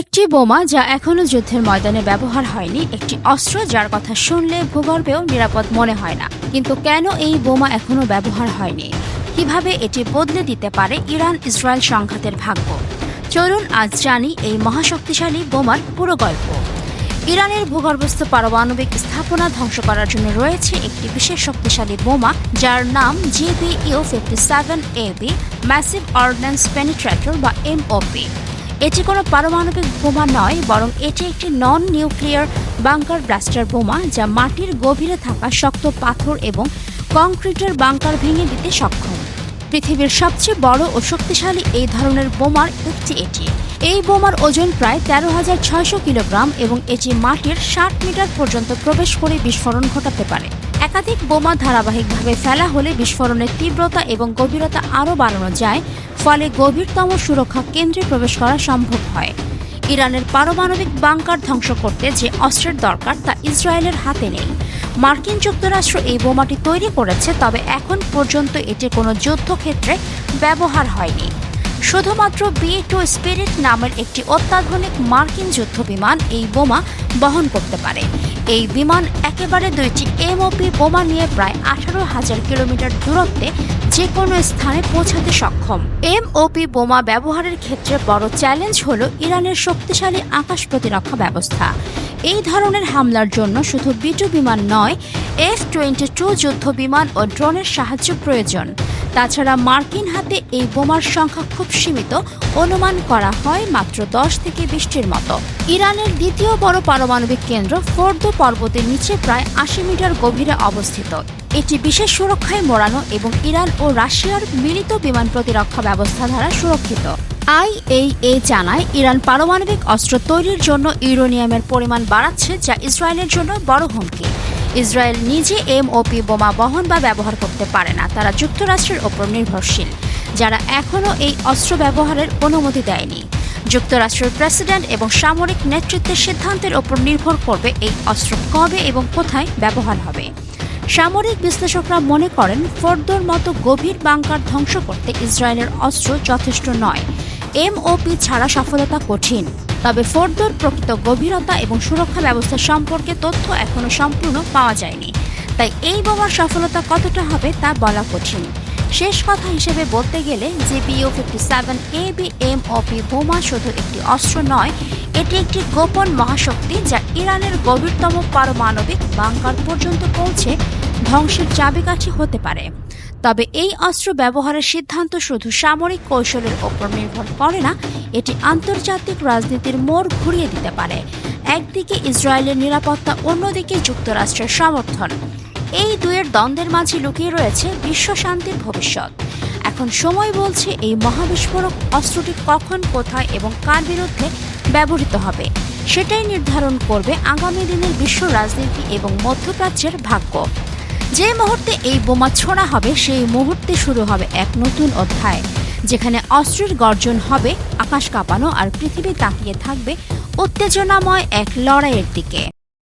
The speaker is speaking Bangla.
একটি বোমা যা এখনও যুদ্ধের ময়দানে ব্যবহার হয়নি, একটি অস্ত্র যার কথা শুনলে ভূগর্ভেও নিরাপদ মনে হয় না। কিন্তু কেন এই বোমা এখনও ব্যবহার হয়নি? কীভাবে এটি বদলে দিতে পারে ইরান ইসরায়েল সংঘাতের ভাগ্য? চলুন আজ জানি এই মহাশক্তিশালী বোমার পুরো গল্প। ইরানের ভূগর্ভস্থ পারমাণবিক স্থাপনা ধ্বংস করার জন্য রয়েছে একটি বিশেষ শক্তিশালী বোমা, যার নাম GBU fifty seven AB massive ordnance penetrator বা এমওপি এটি কোনো পারমাণবিক বোমা নয়, বরং এটি একটি নন নিউক্লিয়ার বাংকার ব্লাস্টার বোমা যা মাটির গভীরে থাকা শক্ত পাথর এবং কংক্রিটের বাংকার ভেঙে দিতে সক্ষম। পৃথিবীর সবচেয়ে বড় ও শক্তিশালী এই ধরনের বোমার একটি এটি। এই বোমার ওজন প্রায় তেরো হাজার ছয়শো কিলোগ্রাম এবং এটি মাটির ষাট মিটার পর্যন্ত প্রবেশ করে বিস্ফোরণ ঘটাতে পারে। একাধিক বোমা ধারাবাহিকভাবে ফেলা হলে বিস্ফোরণের তীব্রতা এবং গভীরতা আরও বাড়ানো যায় ফলে গভীরতম সুরক্ষা কেন্দ্রে প্রবেশ করা সম্ভব হয়। ইরানের পারমাণবিক বাংকার ধ্বংস করতে যে অস্ত্রের দরকার তা ইসরায়েলের হাতে নেই। মার্কিন যুক্তরাষ্ট্র এই বোমাটি তৈরি করেছে, তবে এখন পর্যন্ত এটি কোনো যুদ্ধক্ষেত্রে ব্যবহার হয়নি। শুধুমাত্র বি টু স্পিরিট নামের একটি অত্যাধুনিক মার্কিন যুদ্ধ বিমান এই বোমা বহন করতে পারে। এই বিমান একেবারে দুইটি এমওপি বোমা নিয়ে প্রায় আঠারো হাজার কিলোমিটার দূরত্বে যে কোনো স্থানে পৌঁছাতে সক্ষম। এমওপি বোমা ব্যবহারের ক্ষেত্রে বড় চ্যালেঞ্জ হল ইরানের শক্তিশালী আকাশ প্রতিরক্ষা ব্যবস্থা। এই ধরনের হামলার জন্য শুধু বিটু বিমান নয় এফ টোয়েন্টি টু যুদ্ধ বিমান ও ড্রোনের সাহায্য প্রয়োজন। তাছাড়া মার্কিন হাতে এই বোমার সংখ্যা খুব সীমিত, অনুমান করা হয় মাত্র দশ থেকে বিশটির মতো। ইরানের দ্বিতীয় বড় পারমাণবিক কেন্দ্র ফোর্দো পর্বতের নিচে প্রায় আশি মিটার গভীরে অবস্থিত। এটি বিশেষ সুরক্ষায় মোড়ানো এবং ইরান ও রাশিয়ার মিলিত বিমান প্রতিরক্ষা ব্যবস্থা দ্বারা সুরক্ষিত। আইএইএ জানায়, ইরান পারমাণবিক অস্ত্র তৈরির জন্য ইউরোনিয়ামের পরিমাণ বাড়াচ্ছে, যা ইসরায়েলের জন্য বড় হুমকি। ইসরায়েল নিজে এমওপি বোমা বহন বা ব্যবহার করতে পারে না। তারা যুক্তরাষ্ট্রের ওপর নির্ভরশীল, যারা এখনও এই অস্ত্র ব্যবহারের অনুমতি দেয়নি। যুক্তরাষ্ট্রের প্রেসিডেন্ট এবং সামরিক নেতৃত্বের সিদ্ধান্তের ওপর নির্ভর করবে এই অস্ত্র কবে এবং কোথায় ব্যবহার হবে। সামরিক বিশ্লেষকরা মনে করেন, ফোর্দোর মতো গভীর বাংকার ধ্বংস করতে ইসরায়েলের অস্ত্র যথেষ্ট নয়। এমওপি ছাড়া সফলতা কঠিন। তবে ফোর্দোর প্রকৃত গভীরতা এবং সুরক্ষা ব্যবস্থা সম্পর্কে তথ্য এখনও সম্পূর্ণ পাওয়া যায়নি। তাই এই বোমার সফলতা কতটা হবে তা বলা কঠিন। শেষ কথা হিসেবে বলতে গেলে BO fifty seven A B M OP বোমা শুধু একটি অস্ত্র নয়, এটি একটি গোপন মহাশক্তি যা ইরানের গভীরতম পারমাণবিক বাংকার পর্যন্ত পৌঁছে ধ্বংসের চাবিকাঠি হতে পারে। তবে এই অস্ত্র ব্যবহারের সিদ্ধান্ত শুধু সামরিক কৌশলের ওপর নির্ভর করে না, এটি আন্তর্জাতিক রাজনীতির মোড় ঘুরিয়ে দিতে পারে। একদিকে ইসরায়েলের নিরাপত্তা, অন্যদিকে যুক্তরাষ্ট্রের সমর্থন। এই দুয়ের দ্বন্দ্বের মাঝে লুকিয়ে রয়েছে বিশ্ব শান্তির ভবিষ্যৎ। এখন সময় বলছে এই মহাবিস্ফোরক অস্ত্রটি কখন, কোথায় এবং কার বিরুদ্ধে ব্যবহৃত হবে। সেটাই নির্ধারণ করবে আগামী দিনের বিশ্ব রাজনীতি এবং মধ্যপ্রাচ্যের ভাগ্য। যে মুহূর্তে এই বোমা ছোঁড়া হবে, সেই মুহূর্তে শুরু হবে এক নতুন অধ্যায়, যেখানে অস্ত্রের গর্জন হবে, আকাশ কাঁপানো আর পৃথিবী তাকিয়ে থাকবে উত্তেজনাময় এক লড়াইয়ের দিকে।